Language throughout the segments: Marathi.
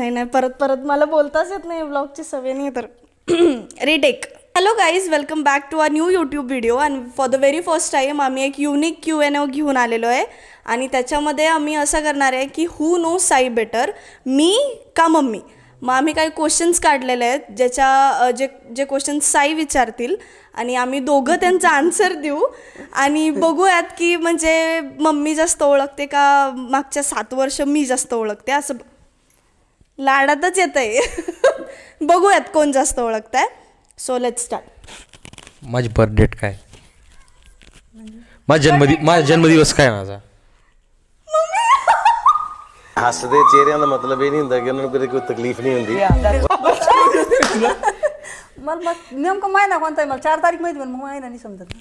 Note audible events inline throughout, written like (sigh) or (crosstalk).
नाही नाही परत परत मला बोलताच येत नाही ब्लॉगची सवय नाही तर. Retake hello guys welcome back to a new YouTube video and for the very first time आम्ही एक युनिक क्यू एन ओ घेऊन आलेलो आहे. आणि त्याच्यामध्ये आम्ही असं करणार आहे की हू नो साई बेटर मी का मम्मी? मग आम्ही काही क्वेश्चन्स काढलेले आहेत ज्याच्या जे जे क्वेश्चन्स साई विचारतील. आणि आम्ही दोघं त्यांचा आन्सर देऊ. आणि बघूयात की म्हणजे मम्मी जास्त ओळखते का मागच्या सात वर्ष मी जास्त ओळखते असं. लाडातच येत आहे (laughs) बघूयात कोण जास्त ओळखत आहे सो लेट स्टार्ट माझी बर्थ डेट काय माझा जन्मदि माझा जन्मदिवस काय माझा ਹੱਸਦੇ ਚਿਹਰਿਆਂ ਦਾ ਮਤਲਬ ਇਹ ਨਹੀਂ ਹੁੰਦਾ ਕਿ ਉਹਨਾਂ ਨੂੰ ਕਦੇ ਕੋਈ ਤਕਲੀਫ ਨਹੀਂ ਹੁੰਦੀ मला मग नेमकं महिना कोणता आहे मला चार तारीख माहिती पण मग महिना नाही समजत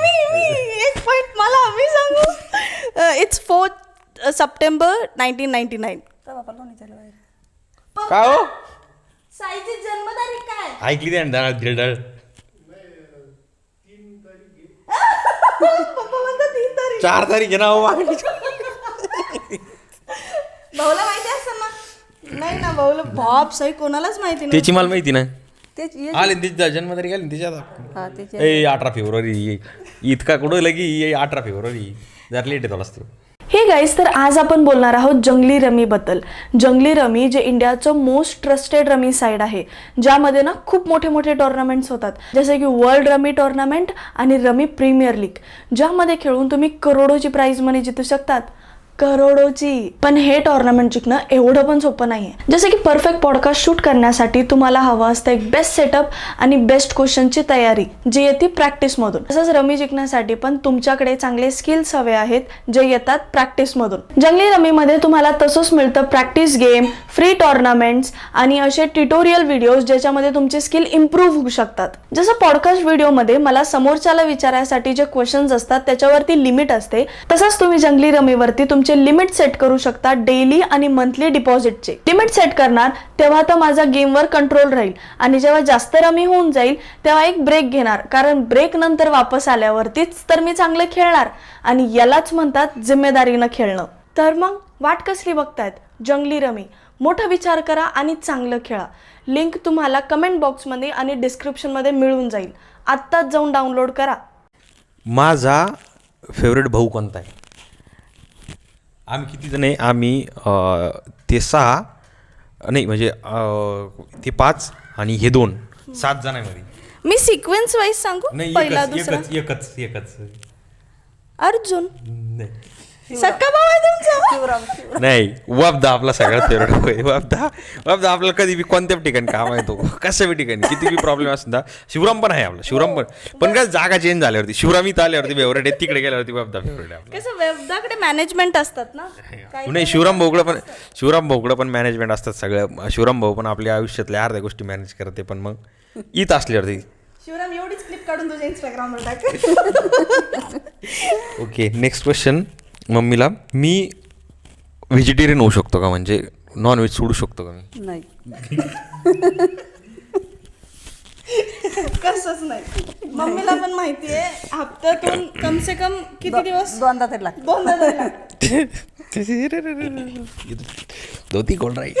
मी मी एक पॉईंट मला मी सांगू it's fourth September nineteen ninety nine तर बापाला कोणी विचारलं बाहेर का हो? साईची जन्मतारीख काय? ऐकली ते ना दिरडळ पप्पा म्हणतात तीन तारीख. चार तारीख आहे ना हो मागणी. भाऊला माहिती असेल ना? नाही ना भाऊला बाप साई कोणालाच माहिती नाही त्याची मला माहिती ना तेच ये आले ना तिचा जन्मतारीख आली ना हा त्याची ए अठरा फेब्रुवारी इतका कुठं लगी ये अठरा फेब्रुवारी. जरा लेट येतो असतो गाईज तर आज आपण बोलणार आहोत जंगली रमीबद्दल. जंगली रमी जे इंडियाचं मोस्ट ट्रस्टेड रमी साईड आहे ज्यामध्ये ना खूप मोठे मोठे टोर्नामेंट्स होतात. जसे की वर्ल्ड रमी टोर्नामेंट आणि रमी प्रीमियर लीग ज्यामध्ये खेळून तुम्ही करोडोची प्राइज मनी जितू शकतात. करोडोची. पण हे टॉर्नामेंट जिंकणं एवढं पण सोपं नाही आहे जसं की परफेक्ट पॉडकास्ट शूट करण्यासाठी तुम्हाला हवं असतं एक बेस्ट सेटअप आणि बेस्ट क्वेश्चनची तयारी जी येते प्रॅक्टिसमधून तसंच रमी जिंकण्यासाठी पण तुमच्याकडे चांगले स्किल्स हवे आहेत जे येतात प्रॅक्टिसमधून जंगली रमीमध्ये तुम्हाला तसंच मिळतं प्रॅक्टिस गेम फ्री टॉर्नामेंट्स आणि असे ट्युटोरियल व्हिडिओज ज्याच्यामध्ये तुमचे स्किल इम्प्रूव्ह होऊ शकतात. जसं पॉडकास्ट व्हिडिओमध्ये मला समोरच्याला विचारायसाठी जे क्वेश्चन्स असतात त्याच्यावरती लिमिट असते तसंच तुम्ही जंगली रमीवरती तुमचे लिमिट सेट करू शकता डेली आणि मंथली डिपॉझिटचे लिमिट सेट करणार तेव्हा तर माझा गेमवर कंट्रोल राहील. आणि जेव्हा जास्त रमी होऊन जाईल तेव्हा एक ब्रेक घेणार. कारण ब्रेक नंतर वापस आल्यावरतीच तर मी चांगलं खेळणार. आणि यालाच म्हणतात जिम्मेदारीनं खेळणं. तर मग वाट कसली बघतायत? जंगली रमी. मोठा विचार करा आणि चांगलं खेळा. लिंक तुम्हाला कमेंट बॉक्समध्ये आणि डिस्क्रिप्शनमध्ये मिळून जाईल. आत्ताच जाऊन डाउनलोड करा. माझा फेवरेट भाऊ कोणता आहे? आम्ही किती जण आहे? आम्ही ते सहा नाही म्हणजे ते पाच आणि हे दोन. सात जणांमध्ये मी सिक्वेन्स वाईज सांगू? नाही पहिला एकच दुसरा? एकच एकच एकच. अर्जुन. नाही. सक्का भाऊ आहे तुमचा? शिवराम शिवराम. नाही वबदा आपला सगळ्यात फेवरेट होय वबदा वबदा आपल्याला कधी बी कोणत्या बी ठिकाणी काम आहे तो. कशा बी ठिकाणी किती बी प्रॉब्लेम असता शिवराम पण आहे आपला शिवराम पण. पण काय जागा चेंज झाल्यावरती शिवराम इथं आल्यावरती फेवरेट आहे तिकडे गेल्यावरती वबदा फेवरेट आहे आपला. कसं वेबदाकडे मॅनेजमेंट असतात ना? काही नाही शिवराम भाऊकडं पण शिवराम भाऊकडं पण मॅनेजमेंट असतात सगळं. शिवराम भाऊ पण आपल्या आयुष्यातल्या अर्ध्या गोष्टी मॅनेज करते पण मग इथं असल्यावरती शिवराम एवढीच क्लिप काढून तुझ्या इंस्टाग्रामवर टाक. ओके नेक्स्ट क्वेश्चन मम्मीला मी व्हेजिटेरियन होऊ शकतो का? म्हणजे नॉन व्हेज सोडू शकतो का मी? नाही. कसंच नाही. मम्मीला पण माहिती आहे हप्त्यातून कम से कम किती दिवस? दोनदा तरी लागतं दोनदा तरी. धोती कोण राहील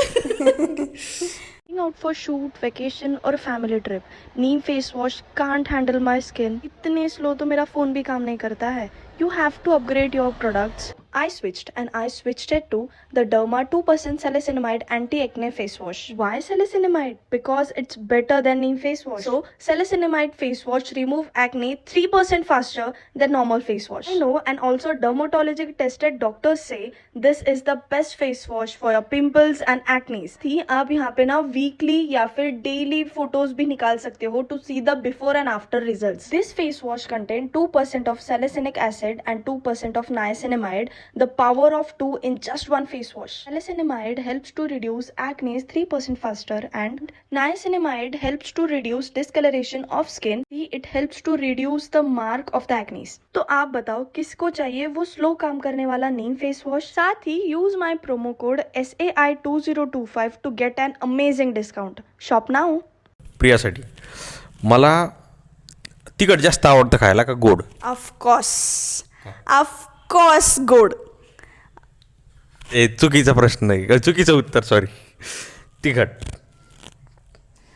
out for shoot, vacation or family trip. Neem face wash can't handle my skin. इतने slow तो मेरा phone भी काम नहीं करता है. You have to upgrade your products. I switched and I switched it to the Derma 2% salicylamide anti-acne face wash. Why salicylamide? Because it's better than neem face wash. So salicylamide face wash remove acne 3% faster than normal face wash. I know and also dermatology tested doctors say this is the best face wash for your pimples and acne. थी आप यहाँ पे ना वीकली या फिर डेली फोटोज भी निकाल सकते हो to see the before and after results this face wash content 2% of salicylic acid and 2% of niacinamide The power of 2 in just one face wash salicylamide helps to reduce acne 3% faster and niacinamide helps to reduce discoloration of skin it helps to reduce the mark of the acne तो आप बताओ किसको चाहिए वो स्लो काम करने वाला नीम फेस वॉश साथ ही use my promo code S A I two zero two five two get an amazing discount shop now प्रियासाठी मला तिखट जास्त आवडतं खायला का गोड ऑफकोर्स ऑफकोर्स गोड. ए चुकीचा प्रश्न नाही चुकीचं उत्तर सॉरी तिखट.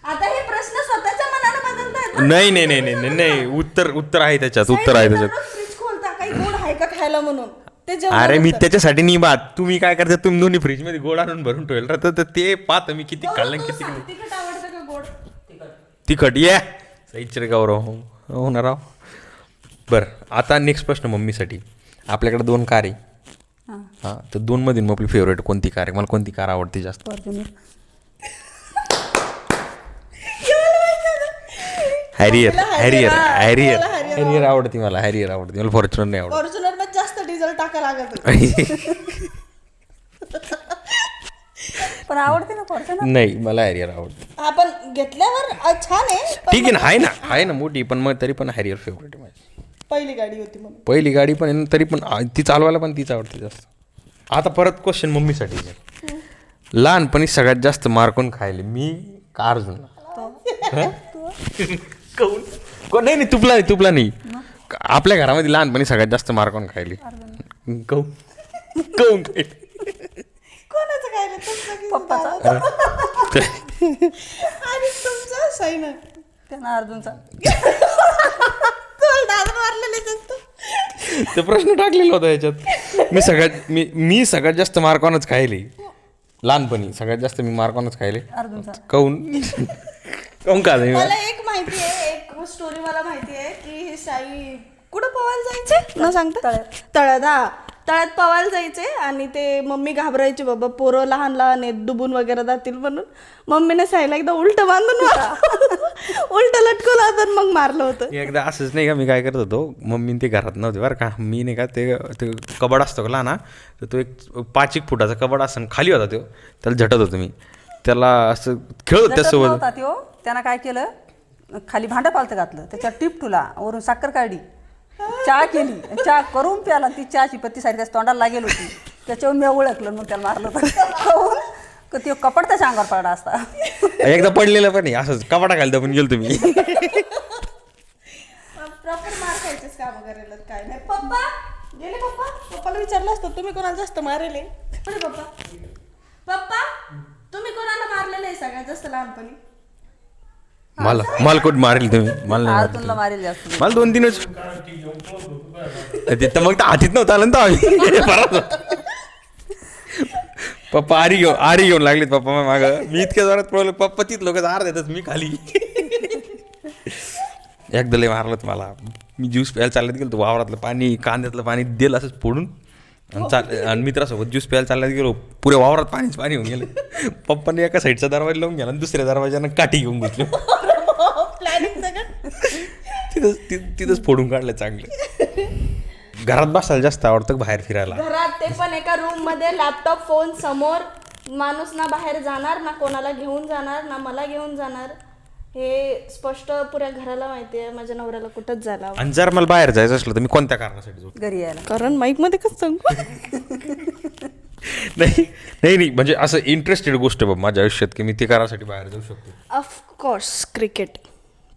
आता हे प्रश्न स्वतःच्या मनानं बदलतायत नाही नाही नाही नाही नाही नाही. उत्तर उत्तर आहे त्याच्यात उत्तर आहे त्याच्यात. फ्रीज खोलता काही गोड आहे का खायला म्हणून? ते अरे मी होतं. त्याच्यासाठी नाही बात. तुम्ही काय करता तुम्ही दोन्ही फ्रीजमध्ये गोड आणून भरून ठेवलं राहतं तर ते पाहत मी किती खाल्लं किती सांग, तिखट आवडतं का गोड? तिखट. ये. सईच रे गौरव हो होणार राव बरं आता नेक्स्ट प्रश्न मम्मीसाठी. आपल्याकडे दोन कार आहे. हां. हां तर दोन मधून मग आपली फेवरेट कोणती कार आहे? मला कोणती कार आवडते जास्त? Fortuner Harrier Harrier Harrier Harrier आवडते. मला हॅरियर आवडते मला फॉर्च्युनर नाही आवडत. फॉर्च्युनरमध्ये जास्त डिझेल टाका लागत (laughs) पण आवडते ना फॉर्च्युनर नाही मला हॅरियर आवडते. आपण घेतल्यावर अ, छान आहे पण ठीक आहे ना आहे ना आहे ना मोठी पण मग तरी पण हॅरियर फेवरेट आहे माझी. पहिली गाडी होती म्हणून. पहिली गाडी पण आहे ना, तरी पण आ, ती चालवायला पण तीच आवडते जास्त. आता परत क्वेश्चन मम्मीसाठी आहे. लहानपणी सगळ्यात जास्त मार कोण खायले मी का अर्जुनला? कोण? नाही नाही तुपला नाही तुपला नाही. आपल्या घरामध्ये लहानपणी सगळ्यात जास्त मार कोण? खायली काऊन खायली? कोणाचं काय रे तुमचं की पप्पाचा? आणि तुमचं? सही ना. त्यांना अर्जुनचा (laughs) तुम्हाला दादा मारलेलेच असतो ते प्रश्न टाकलेला होता याच्यात मी सगळ्यात मी मी सगळ्यात जास्त मार कोणच खायली. लहानपणी सगळ्यात जास्त मी मार कोणच खायले. काऊन? काऊन का नाही मला एक माहिती आहे एक स्टोरी मला माहिती आहे की हे साई कुठं पवायला जायचे? न सांगता? तळ्यात. तळ्यात हा. तळ्यात पवायला जायचे आणि ते मम्मी घाबरायची बाबा पोरं लहान लहान आहेत डुबून वगैरे जातील म्हणून. मम्मीने साईला एकदा उलट बांधून उलट लटकवलं होतं मग मारलं होतं. एकदा असंच नाही का मी काय करत होतो मम्मी ते घरात नव्हते बरं का. मी नाही का ते ते कबड असतो का लहान तर तो एक पाच एक फुटाचा कबड असं खाली होता तो. त्याला झटत होतो मी. त्याला असं खेळत जटत त्यासोबत. त्यानं काय केलं खाली भांडं पालतं घातलं. त्याच्यावर टिप ठुला वरून साखर काढली. चहा केली. चहा करून प्याला. आणि ती चहाची पत्ती सारी त्याच्या तोंडाला लागेल होती. त्याच्यावर मी ओळखलं मग त्याला मारलं होतं का त्यो कपड त्याच्या अंगावर पडला असता. एकदा पडलेलं पण नाही असंच कपाटा खाली पण गेलो तुम्ही प्रॉपर मार खायचेच का वगैरे काय नाही. पप्पा? गेले पप्पा? पप्पाला विचारलं असतं तुम्ही कोणाला जास्त मारेले? अरे पप्पा? पप्पा? तुम्ही कोणाला मारलेलं आहे सगळ्यात जास्त लहानपणी? मला मला कुठं मारेल तुम्ही? मला नाही मारेल जास्त मला दोन तीनच ते तर मग तर हातीत नव्हतं आलं ना तो आम्ही. परत होतो. पप्पा आरी घेऊन आरी घेऊन लागलेत पप्पा माग मी इतक्या जोरात पळलो पप्पा तीच लोक आर देतात मी खाली. (laughs) एकदा लय मारलं होतं मला मी ज्यूस प्यायला चालत गेलो तो वावरातलं पाणी कांद्यातलं पाणी दिलं असंच फोडून. आणि चाल आणि मित्रासोबत ज्यूस प्यायला चालत गेलो. पुऱ्या वावरात पाणीच पाणी होऊन गेलं. पप्पाने एका साईडचा दरवाजा लावून गेला आणि दुसऱ्या दरवाजानं काठी घेऊन (laughs) सगळं? तिथंच तिथंच फोडून काढलं चांगलं. घरात बसायला जास्त आवडतं बाहेर फिरायला? घरात ते पण एका रूममध्ये लॅपटॉप फोन समोर. माणूस ना बाहेर जाणार ना कोणाला घेऊन जाणार ना मला घेऊन जाणार. हे स्पष्ट पुऱ्या घराला माहिती आहे माझ्या नवऱ्याला कुठंच झाला आणि जर मला बाहेर जायचं असलं तर मी कोणत्या कारणासाठी जाऊ? घरी यायला. कारण माईकमध्ये कसं सांगू? (laughs) नाही नाही नाही. म्हणजे असं इंटरेस्टेड गोष्ट आहे बाबा माझ्या आयुष्यात की मी ते करासाठी बाहेर जाऊ शकतो. ऑफकोर्स क्रिकेट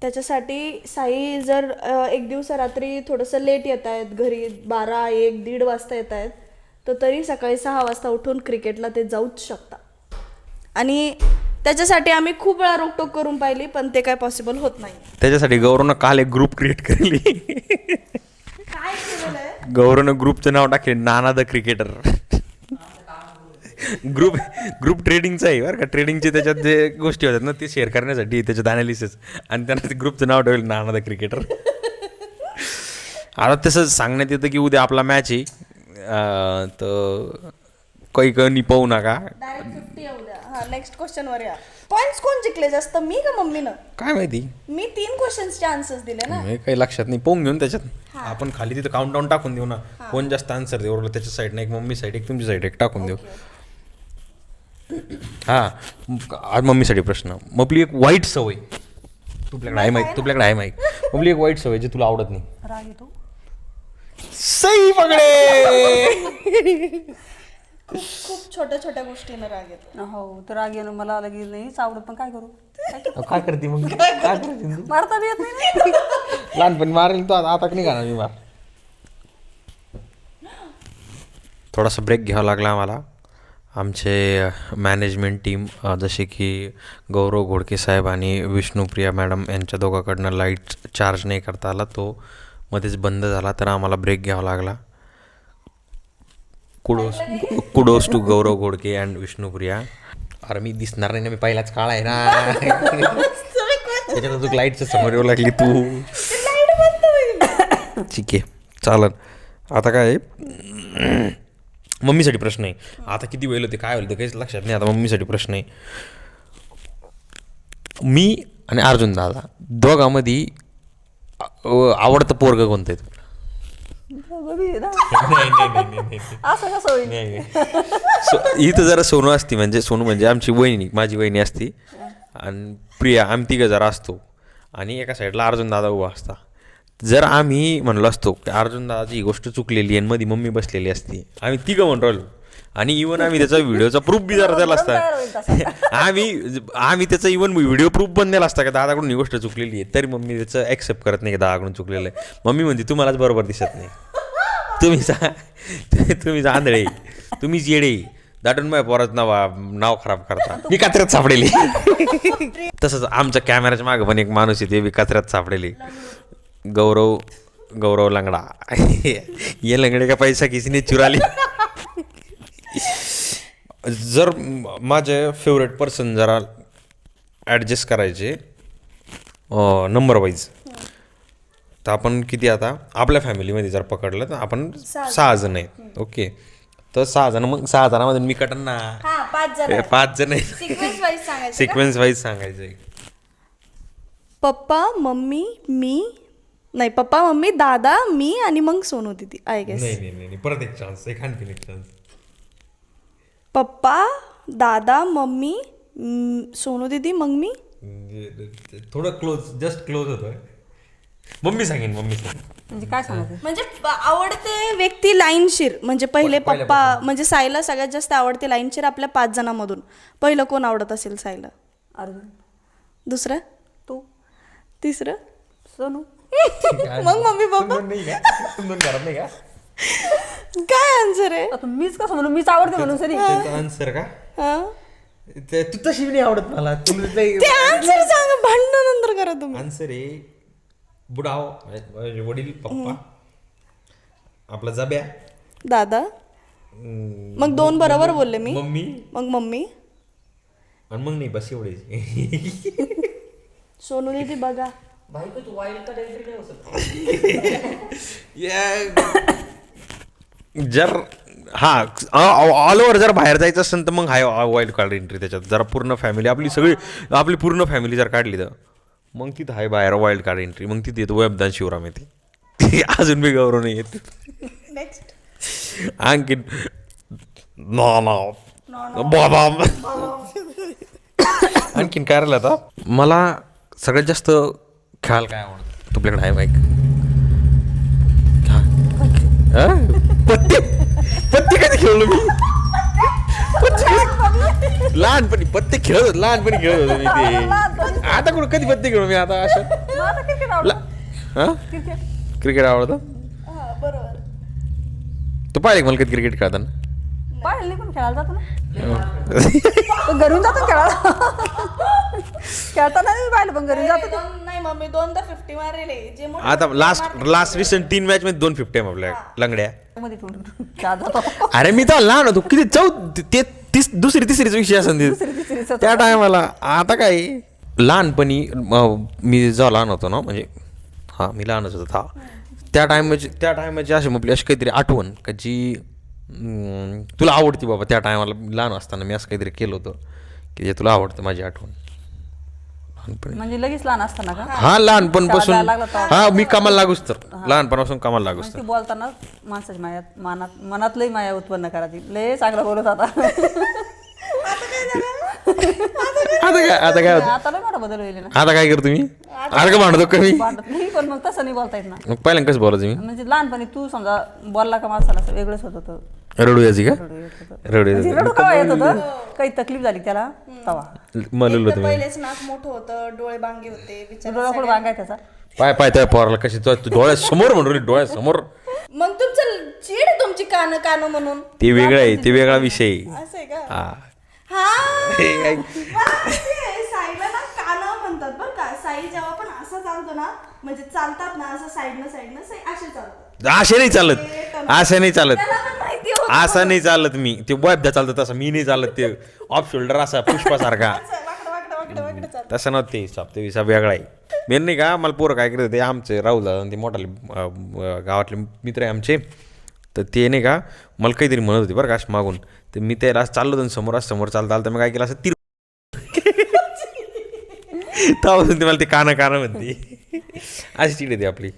त्याच्यासाठी साई जर अ, एक दिवस रात्री थोडंसं लेट येत आहेत घरी बारा एक दीड वाजता येत आहेत तर तरी सकाळी सहा वाजता उठून क्रिकेटला ते जाऊच शकता आणि त्याच्यासाठी आम्ही खूप वेळा रोकटोक करून पाहिली पण ते काय पॉसिबल होत नाही. त्याच्यासाठी गौरवनं काल एक ग्रुप क्रिएट केली काय केलेलं. गौरवनं ग्रुपचं नाव टाकले Nana the cricketer group group ट्रेडिंगचं आहे बरं का? ट्रेडिंगचे त्याच्यात जे गोष्टी होतात ना ते शेअर करण्यासाठी त्याच्यात अनालिसिस आणि त्यांना ते ग्रुपचं नाव ठेवलं नाना द क्रिकेटर आता तसं सांगण्यात येतं की उद्या आपला मॅच आहे. अं, तर काही काही पाहू नका. डायरेक्ट फिफ्टी हा नेक्स्ट क्वेश्चनवर या. पॉईंट्स कोण जिंकले जास्त मी का मम्मीनं? काय माहिती? मी तीन क्वेश्चन्सचे आन्सर्स दिले ना. हे काही लक्षात नाही. पाहून घेऊन त्याच्यात. आपण खाली तिथं काउंट डाऊन टाकून देऊ ना. कोण जास्त आन्सर देऊ? त्याच्या साईडने एक मम्मी साईड एक तुमची साईड एक टाकून देऊ. हा. आज मम्मीसाठी प्रश्न. मग आपली एक वाईट सवय. तुपल्याकडे आहे माहीत तुपल्याकडे आहे माहीत आपली एक वाईट सवय जी तुला आवडत नाही. राग येतो. सई पकडे (laughs) खूप छोट्या छोट्या गोष्टीनं राग येतो. हो तर राग येणं मला लगेच नाहीच आवडत पण काय करू? काय करू? काय करते मग काय करते तू? मारता बी येत नाही ना. लहानपणी मारेल तो आता आता नाही खाणार मी मार. थोडासा ब्रेक घ्यावा लागला आम्हाला. आमचे मॅनेजमेंट टीम जसे की गौरव घोडके साहेब आणि विष्णुप्रिया मॅडम यांच्या दोघांकडनं लाइट चार्ज नाही करता आला. तो मध्येच बंद झाला तर आम्हाला ब्रेक घ्यावा लागला. Kudos kudos to Gaurav Ghodke and Vishnupriya अरे मी दिसणार नाही ना मी पहिलाच काळ आहे ना. त्याच्यात तू लाईटच्या समोर येऊ लागली तू. ठीक आहे चालन. आता काय आहे? मम्मीसाठी प्रश्न आहे. आता किती वेळ होते काय होईल ते काहीच लक्षात नाही. आता मम्मीसाठी प्रश्न आहे. मी आणि अर्जुन दादा दोघांमध्ये आवडतं पोरग कोणतं आहे (laughs) असं कसं होईल (laughs) सो इथं जरा सोनू असती म्हणजे सोनू म्हणजे आमची वहिनी माझी वहिनी असती. आणि प्रिया आम्ही तिघं जरा असतो. आणि एका साईडला अर्जुन दादा उभा असता. जर आम्ही म्हणलो असतो की अर्जुन दादाची ही गोष्ट चुकलेली आणि मध्ये मम्मी बसलेली असती आम्ही तिघं म्हणून राहिलो. आणि इवन आम्ही त्याचा व्हिडिओचा प्रूफ बी जरा (laughs) होईल असता आम्ही आम्ही त्याचा इवन व्हिडिओ प्रूफ पण द्यायला असता का दादाकडून ही गोष्ट चुकलेली आहे. तरी मम्मी त्याचं ॲक्सेप्ट करत नाही की दादाकडून चुकलेलं आहे. मम्मी म्हणते तुम्हालाच बरोबर दिसत नाही. तुम्ही जा तुम्ही आंधळे. तुम्हीच येडे. दाटून माझ्या पोरात नाव नाव खराब करता. मी कचऱ्यात सापडेली. तसंच आमच्या कॅमेऱ्याच्या मागं पण एक माणूस आहे ते बी कचऱ्यात सापडेली. गौरव गौरव लंगडा. ये लंगडे का पैसा किसीने चुराली? जर माझे फेवरेट पर्सन जरा ॲडजस्ट करायचे नंबर वाईज तर आपण किती आता? आपल्या फॅमिलीमध्ये जर पकडलं तर आपण सहा जण. आहेत ओके. तर सहा जण मग सहा जणांमधून मी कटन ना? हा पाच जण. आहेत सिक्वेन्स वाईज सांगायचं. पप्पा मम्मी मी नाही पप्पा मम्मी दादा मी आणि मग सोनू दिदी आय गेस नाही नाही नाही नाही. परत एक चान्स एक आणखीन एक चान्स पप्पा दादा मम्मी सोनू दिदी मग मी? म्हणजे थोडं क्लोज जस्ट क्लोज होतोय. मम्मी सांगेन मम्मी सांगेन म्हणजे काय सांगायचं म्हणजे प- आवडते व्यक्ती लाईनशीर म्हणजे पहिले पप्पा म्हणजे साईला सगळ्यात जास्त आवडते लाईनशीर आपल्या पाच जणांमधून. पहिलं कोण आवडत असेल साईला अर्जुन. दुसरं? तू. तिसरं? सोनू. मग मम्मी पप्पा? नाही का? तुम्ही घरात नाही का? काय आन्सर आहे? आता मीच कसं म्हणून मीच आवडते म्हणून सरी. त्याचा आन्सर का? हा? ते- तू तशी नाही आवडत मला. तुला ते आन्सर सांगा. भांडण नंतर करा तुम्ही. आन्सर आहे बुडाव माझे वडील पप्पा. आपला जब्या. दादा. मग दोन बरोबर बोलले मी. मम्मी. मग मम्मी. आणि मग नाही बस एवढेच (laughs) सोनू दिदी बघा (laughs) जर हा ऑल ओव्हर जर बाहेर जायचं असेल तर मग हाय वाईल्ड कार्ड एंट्री त्याच्यात. जरा पूर्ण फॅमिली आपली सगळी आपली पूर्ण फॅमिली जर काढली तर. मग तिथं हाय बाहेर वाईल्ड कार्ड एंट्री मग तिथे येतो वैबदान शिवराम येते. अजून बी गौरव नाही येत. नेक्स्ट आणखीन ना ना. बाबा (coughs) आणखीन काय राहिलं आता? मला सगळ्यात जास्त खेळायला काय आवडतं? तुझ्याकडे आहे माईक पत्ते पत्ते कधी खेळलो मी. लहानपणी पत्ते खेळत होतो लहानपणी खेळत होतो मी ते. आता कुठं कधी पत्ते खेळलो मी आता असं हा? क्रिकेट क्रिकेट आवडतं? बरोबर. तू पाहिले मला कधी क्रिकेट खेळताना? पाहिलं नाही पण खेळायला जातो ना. पण घरून जातो खेळायला. खेळताना नाही पाहिलं पण घरून जातो. नाही मम्मी दोनदा फिफ्टी मारेल जे आता लास्ट लास्ट रिसेंट तीन मॅच मध्ये दोन फिफ्टी आहे आपल्या लंगड्या. मध्ये अरे मी तर लहान होतो. किती चौ ते तीस दुसरी तिसरीच विषय असेल तिसरीचा त्या टायमाला. आता काय? लहानपणी म- जेव्हा लहान होतो ना म्हणजे हां मी लहानच होतो हा. त्या टायमाची त्या टायमाची अशी आपली अशी काहीतरी आठवण का जी तुला आवडती बाबा त्या टायमाला लहान असताना मी असं काहीतरी केलं होतं की जे तुला आवडतं माझी आठवण. म्हणजे लगेच लहान असताना का? हा लहानपणापासून शाळा लागला तेव्हा. हा मी कामाला लागूच तर लहानपणापासून कामाला लागूच तर ती बोलताना माणसाच्या मायात मनात मनातलंही माया उत्पन्न करायची. लय चांगला बोलत होता. आता काय आता काय होतं? आता लय मोठा बदल होईल ना. आता काय करतो मी? अरे का भांडतो कमी नाही पण मग तसं नाही बोलता येत ना. मग पहिल्यांदा कसं बोलायचं मी? म्हणजे लहानपणी तू समजा बोलला का माणसाला असं वेगळंच होत होतं. रडू याची का? रडू येत होतं. रडू म्हणजे यायचं रडू का येत होतं? (laughs) काही तकलीफ झाली त्याला? तवा. म्हणलं होतं मी पहिलेच नाक मोठं होतं डोळे बांगे होते बिचारा डोळा कुठं बांगाय त्याचा? पाय पाय त्या पोराला कशी तो तू डोळ्यासमोर म्हणून डोळ्यासमोर. मग तुमचं चीड आहे तुमची कान कान म्हणून. ते वेगळं आहे ते वेगळा विषय. आहे. असं आहे का? हा. हा. हे काय? आहे, साईला ना कानं म्हणतात बरं का. साई जेव्हा पण असं चालतो ना म्हणजे चालतात ना असं साईडनं साईडनं साई असे चालतात. असे नाही चालत. असं नाही चालत. त्याला पण असं नाही चालत मी. ते वैब्या चालतं तसं. मी नाही चालत ते ऑफ शोल्डर असा पुष्पासारखा. (laughs) असं वाकडं वाकडं वाकडं वाकडं चालतं. तसं नव्हतं ते हिसाब ते हिसाब वेगळा आहे. मेन नाही का मला पोरं काय करत होते आमचे राहुल दादा आणि ते मोठाले गावातले मित्र आहे आमचे. तर ते नाही का मला काहीतरी म्हणत होते बरं का असं मागून. तर मी त्याला असं चाललो होतो ना समोर असं समोर चालता आलं तर मी काय केलं असं तिर (laughs) तेव्हापासून ते मला ते कानं कानं म्हणते. अशी चिड येते आपली.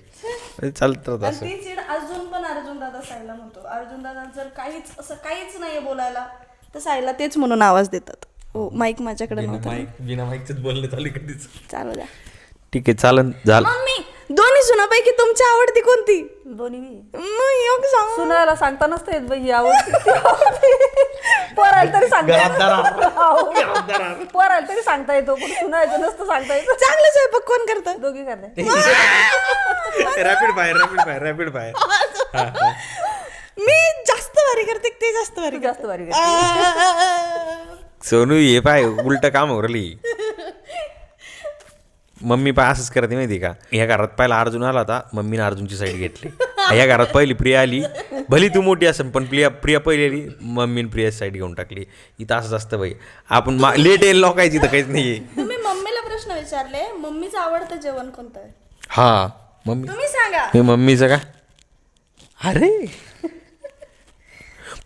चालत आणि असं ती चीड अजून पण अर्जुन दादा साईला म्हणतो अर्जुन दादा जर काहीच असं काहीच नाहीये बोलायला. तर साईला तेच म्हणून आवाज देतात. हो माईक माझ्याकडे नव्हता. माईक बिना माईकच बोलणं चालू आहे कधीच. चालू द्या. ठीक आहे चालन झालं. मम्मी दोन्ही सुनापैकी तुमची आवडती कोणती? दोन्ही. मग योग सांग. सुनायला सांगता नसतं येत बाई ही आवडती. पोरायला तरी सांगता हो. पोरायला तरी सांगता येतो पण सुनायचं नसतं सांगता येतं. चांगलं स्वयंपाक कोण करतं? दोघी करते rapid fire rapid fire rapid fire भारी करते ते जास्त भारी तू जास्त भारी करते. सोनू ये पाय उलट काम उरली मम्मी पाय असंच करते माहिती का? ह्या घरात पहिला अर्जुन आला होता मम्मीने अर्जुनची साईड घेतली. ह्या घरात पहिली प्रिया आली. भली तू मोठी असेल पण प्रिया प्रिया पहिली आली मम्मीने प्रियाची साईड घेऊन टाकली. इथं असंच असतं बाई. आपण मा लेट येईल लोकायची तर काहीच नाही तुम्ही मम्मीला प्रश्न विचारले मम्मीचं आवडतं जेवण कोणतं? आहे हा मम्मी. तुम्ही सांगा. हे मम्मीचं का? अरे!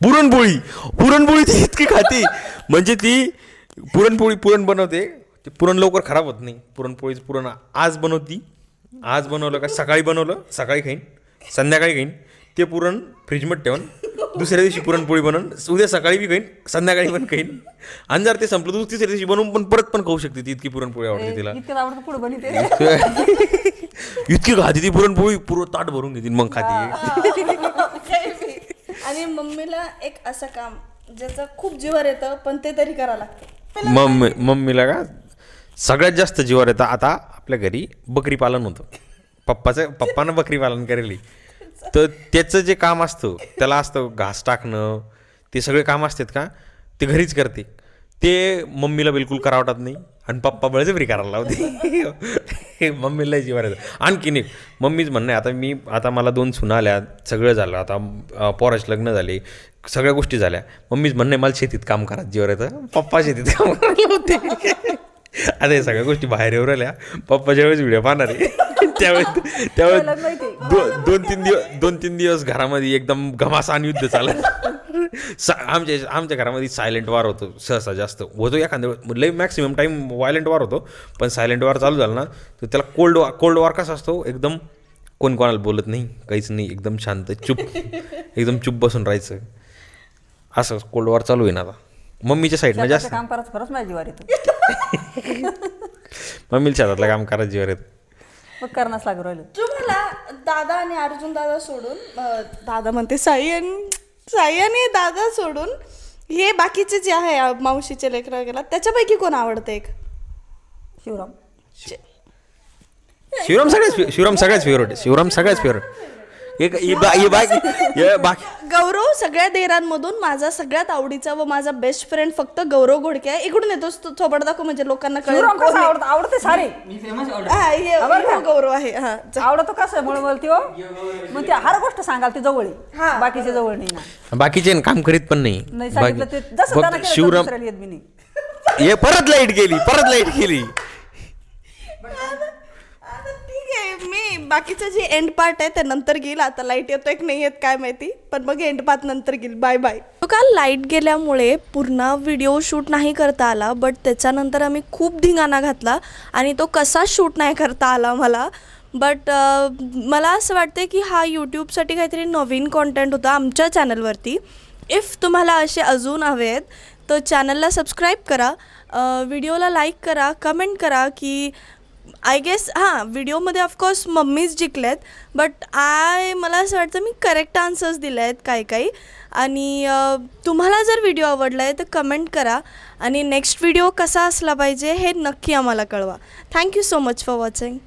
पुरणपोळी. पुरणपोळी ती इतकी खाते. म्हणजे ती पुरणपोळी पुरण बनवते. ते पुरण लवकर खराब होत नाही. पुरणपोळीचं पुरण आज बनवती. आज बनवलं का सकाळी बनवलं सकाळी खाईन संध्याकाळी खाईन. ते पुरण फ्रीजमध्ये ठेवून. दुसऱ्या दिवशी पुरणपोळी बनवून उद्या सकाळी बी खाईन संध्याकाळी पण खाईन. आणि जर ते संपलं तर तिसऱ्या दिवशी बनवून पण परत पण खाऊ शकते ती इतकी पुरणपोळी आवडते तिला. इतकं खाते ती पुरणपोळी. पूर्ण ताट भरून घेते मग खाते. आणि मम्मीला एक असं काम ज्याचं खूप जीवर येतं पण ते तरी करावं लागतं. मम्मी मम्मीला का? सगळ्यात जास्त जीवावर येतं. आता आपल्या घरी बकरी पालन होतं. पप्पाचं पप्पानं बकरी पालन करेली. तर त्याचं जे काम असतं त्याला असतं घास टाकणं. ते सगळे काम असतात का? ते घरीच करते. ते मम्मीला बिलकुल करावटत नाही. आणि पप्पा बळजबरी करायला लावते (laughs) मम्मीला जीवावर येतं. आणखीन एक मम्मीच म्हणणं आहे आता मी आता मला दोन सुना आल्या सगळं झालं आता पोराचे लग्न झाले सगळ्या गोष्टी झाल्या. मम्मीच म्हणणं आहे मला शेतीत काम करा जीवर येतं. पप्पा शेतीत काम करायला होते (laughs) आता हे सगळ्या गोष्टी बाहेर येऊ राहिल्या. पप्पा ज्यावेळेस व्हिडिओ पाहणार आहे (laughs) त्यावेळेस त्यावेळेस दो- दोन तीन दिवस दोन तीन दिवस घरामध्ये एकदम घमासान युद्ध चालत सा आमच्या आमच्या घरामध्ये सायलेंट वार होतो सहसा जास्त. होतो एखाद्या लई मॅक्सिमम टाईम व्हायलेंट वार होतो पण सायलेंट वार चालू झाला ना तर त्याला कोल्ड वार कोल्ड वार कसा असतो? एकदम कोण कोणाला बोलत नाही काहीच नाही एकदम शांत चुप (laughs) एकदम चुप बसून राहायचं. असं कोल्ड वॉर चालू आहे ना आता. मम्मीच्या साईडनं जास्त. काम करायचं खरंच माझ्या जीवार येतं. (laughs) मम्मीला शेतातलं काम करायचं जीवर येत. मग करण्यास लागू राहिलं. तुम्हाला दादा आणि अर्जुन दादा सोडून दादा म्हणते साई आणि आणि दादा सोडून हे बाकीचे जे आहे अं, मावशीचे लेकरं गेला त्याच्यापैकी कोण आवडतं एक? शिवराम. शिवराम सगळ्याच शिवराम सगळ्याच फेवरेट आहे. शिवराम सगळ्याच फेवरेट एक हे बा- (laughs) हे बाकी हे बाकी गौरव सगळ्या देरांमधून माझा सगळ्यात आवडीचा व माझा बेस्ट फ्रेंड फक्त गौरव घोडके आहे. इकडून येतोस तो थोबड दाखव म्हणजे लोकांना कळेल. शिवराम कोण कसं आहे. आवडतं? आवडते सारे. हा, हे- हे गौरव आहे. हा आवडतो कसं? मुळमुळ त्यो मग ते हर गोष्ट सांगाल ते जवळ आहे बाकीचे जवळ नाही ना. बाकीचे न काम करीत पण नाही. नाही सांगितलं ते बाकी- जसं त्यानं फक्त केलं शिवराम दुसऱ्याला येत बी नाही. हे परत लाइट गेली परत लाइट गेली. (laughs) मी बाकीचं जे एंड पार्ट आहे ते नंतर घेईल. आता लाइट येतोय की नाही येत काय माहिती. पण मग एंड पार्ट नंतर घेईल. बाय बाय काल लाइट गेल्यामुळे पूर्ण व्हिडिओ शूट नाही करता आला बट त्याच्यानंतर आम्ही खूप धिंगाणा घातला आणि तो कसा शूट नाही करता आला मला. बट मला असं वाटते की हा यूट्यूबसाठी काहीतरी नवीन कॉन्टेंट होता आमच्या चॅनलवरती इफ तुम्हाला असे अजून हवे आहेत तर चॅनलला सबस्क्राईब करा. व्हिडिओला लाईक करा कमेंट करा की आय गेस हां व्हिडिओमध्ये ऑफकोर्स मम्मीच जिंकल्यात बट आय मला असं वाटतं मी करेक्ट आन्सर्स दिले आहेत काही काही. आणि तुम्हाला जर व्हिडिओ आवडला आहे तर कमेंट करा. आणि नेक्स्ट व्हिडिओ कसा असला पाहिजे हे नक्की आम्हाला कळवा. Thank you so much for watching